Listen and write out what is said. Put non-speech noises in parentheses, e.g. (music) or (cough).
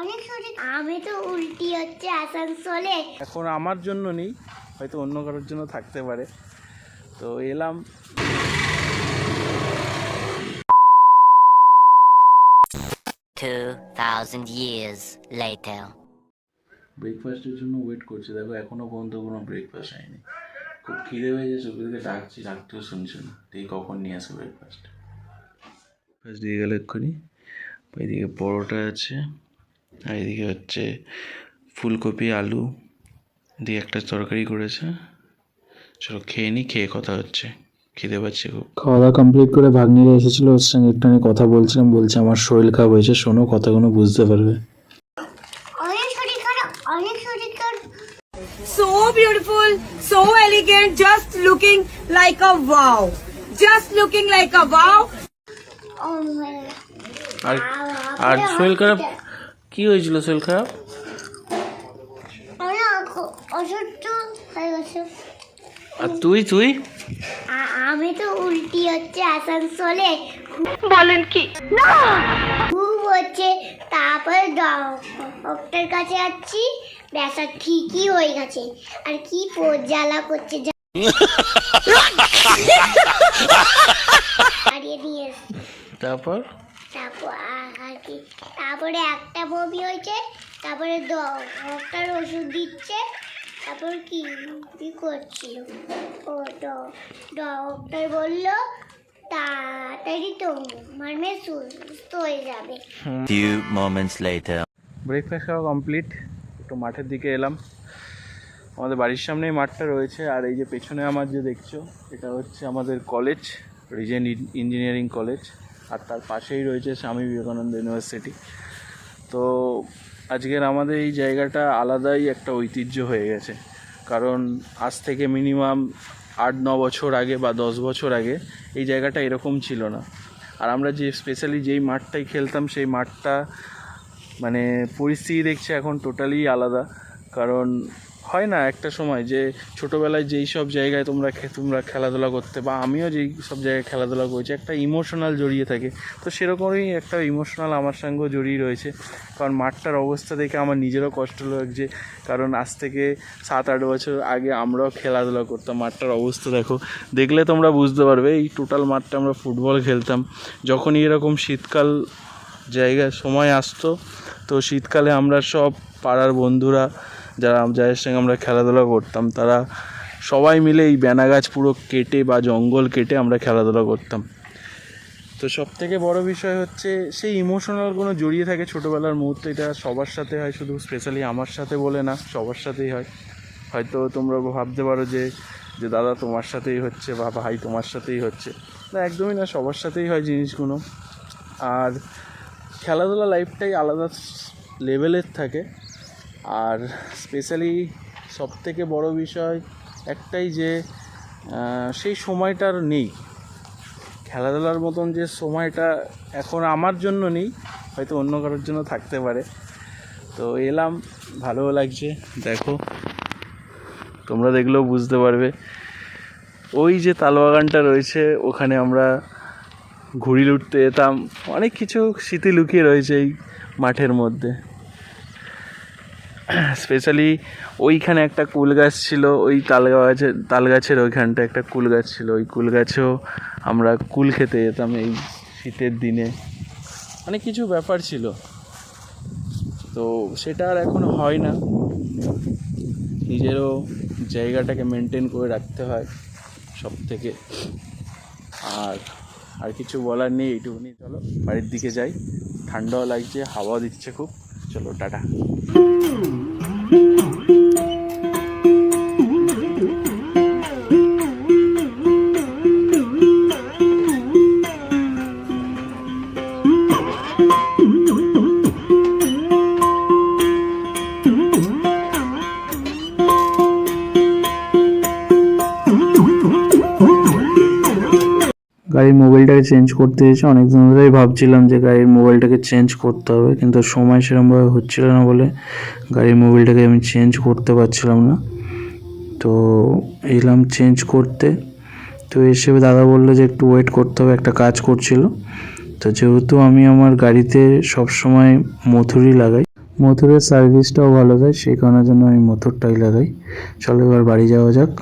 অনেক আমি তো উল্টি হচ্ছে আসানসোলে। এখন আমার জন্য নেই হয়তো অন্য কারোর জন্য থাকতে পারে। তো এলাম। Two thousand years later. ব্রেকফাস্টের জন্য ওয়েট করছি। দেখো এখনও পর্যন্ত কোনো ব্রেকফাস্ট হয়নি। খুব খিদে পেয়েছে সুবিধাকে ডাকছি ডাকতেও শুনছে না। দেখি কখন নিয়ে আসে ব্রেকফাস্ট ব্রেকফাস্ট দিয়ে গেলে এক্ষুনি। এদিকে পরোটা আছে। আর এদিকে হচ্ছে ফুলকপি আলু দিয়ে একটা তরকারি করেছে। চলো খেয়ে নি খেয়ে কথা হচ্ছে। খিদে পাচ্ছে খুব। খাওয়া দাওয়া কমপ্লিট করে ভাগ্নিরা এসেছিল ওর সঙ্গে একটু আমি কথা বলছিলাম বলছে আমার শরীর খারাপ হয়েছে শোনো কথাগুলো বুঝতে পারবে। so beautiful, so elegant, just looking like a wow. Just looking like a wow. my আর আর শরীর খারাপ? কি হয়েছিল শরীর খারাপ? আর তুই তুই? আমি তো উল্টি হচ্ছে আসানসোলে। বলেন কি? খুব হচ্ছে। তারপরে ডক্টর কাছে যাচ্ছি। ব্যথা ঠিকই হয়ে গেছে। আর কি জ্বালা করছে। (laughs) তারপর? তারপর আর- আর কি তারপরে একটা বমি হয়েছে তারপরে ডক্টর ওষুধ দিচ্ছে তারপর কি কি করছিল ও ডক্টর বলল তাড়াতাড়ি তোমার মেয়ে সুস্থ হয়ে যাবে। Few moments later. ব্রেকফাস্ট খাওয়া কমপ্লিট একটু মাঠের দিকে এলাম। আমাদের বাড়ির সামনেই মাঠটা রয়েছে আর এই যে পেছনে আমার যে দেখছ এটা হচ্ছে আমাদের কলেজ রিজেন ইঞ্জিনিয়ারিং কলেজ আর তার পাশেই রয়েছে স্বামী বিবেকানন্দ ইউনিভার্সিটি। তো আজকের আমাদের এই জায়গাটা আলাদাই একটা ঐতিহ্য হয়ে গেছে। কারণ আজ থেকে মিনিমাম আট, ন বছর আগে বা দশ বছর আগে এই জায়গাটা এরকম ছিল না। আর আমরা যে স্পেশালি যেই মাঠটাই খেলতাম, সেই মাঠটা মানে পরিস্থিতি দেখছে এখন টোটালি আলাদা। কারণ হয় না একটা সময় যে ছোটোবেলায় যেই সব জায়গায় তোমরা তোমরা খেলাধুলা করতে বা আমিও যেই সব জায়গায় খেলাধুলা করেছি, একটা ইমোশনাল জড়িয়ে থাকে। তো সেরকমই একটা ইমোশনাল আমার সঙ্গেও জড়িয়ে রয়েছে। কারণ মাঠটার অবস্থা দেখে আমার নিজেরও কষ্ট লাগছে কারণ আজ থেকে সাত আট বছর আগে আমরাও খেলাধুলা করতাম। মাঠটার অবস্থা দেখো, দেখলে তোমরা বুঝতে পারবে, এই টোটাল মাঠটা আমরা ফুটবল খেলতাম। যখনই এরকম শীতকাল জায়গায় সময় আসতো, তো শীতকালে আমরা সব পাড়ার বন্ধুরা যারা যাদের সঙ্গে আমরা খেলাধুলা করতাম, তারা সবাই মিলে এই ব্যানা গাছ পুরো কেটে বা জঙ্গল কেটে আমরা খেলাধুলা করতাম। তো সব থেকে বড় বিষয় হচ্ছে, সেই ইমোশনাল কোনো জড়িয়ে থাকে ছোটোবেলার মুহূর্তে, এটা সবার সাথে হয়, শুধু স্পেশালি আমার সাথে বলে না, সবার সাথেই হয়। হয়তো তোমরা ভাবতে পারো যে যে দাদা তোমার সাথেই হচ্ছে বা ভাই তোমার সাথেই হচ্ছে। না, একদমই না, সবার সাথেই হয় জিনিসগুলো। আর খেলাধুলা লাইফটাই আলাদা লেভেলের থাকে। আর স্পেশালি সব থেকে বড় বিষয় একটাই যে সেই সময়টার নেই। খেলাধুলার মতন যে সময়টা এখন আমার জন্য নেই, হয়তো অন্য কারোর জন্য থাকতে পারে। তো এলাম, ভালোও লাগছে, দেখো। তোমরা দেখলেও বুঝতে পারবে। ওই যে তালবাগানটা রয়েছে, ওখানে আমরা ঘুড়ি লুটতে যেতাম। অনেক কিছু স্মৃতি লুকিয়ে রয়েছে এই মাঠের মধ্যে। স্পেশালি ওইখানে একটা কুল গাছ ছিল, ওই তাল গাছের তাল গাছের ওইখানটা একটা কুল গাছ ছিল। ওই কুল গাছেও আমরা কুল খেতে যেতাম এই শীতের দিনে। অনেক কিছু ব্যাপার ছিল। তো সেটা আর এখন হয় না। নিজেরও জায়গাটাকে মেনটেন করে রাখতে হয় সব থেকে আর আর কিছু বলার নেই, এইটুকুনি। চলো, বাড়ির দিকে যাই। ঠান্ডাও লাগছে হাওয়া দিচ্ছে খুব। চলো টাটা। গাড়ির মোবাইলটাকে চেঞ্জ করতে এসে অনেক দিন ধরেই ভাবছিলাম যে গাড়ির মোবাইলটাকে চেঞ্জ করতে হবে, কিন্তু সময় সেরকমভাবে হচ্ছিল না বলে গাড়ির মোবাইলটাকে আমি চেঞ্জ করতে পারছিলাম না। তো এলাম চেঞ্জ করতে, তো এসে দাদা বলল যে একটু ওয়েট করতে হবে, একটা কাজ করছিল। তো যেহেতু আমি আমার গাড়িতে সবসময় মথুরি লাগাই মথুরের সার্ভিসটাও ভালো দেয়, সেই কারণের জন্য আমি মথুরটাই লাগাই। চলো এবার বাড়ি যাওয়া যাক।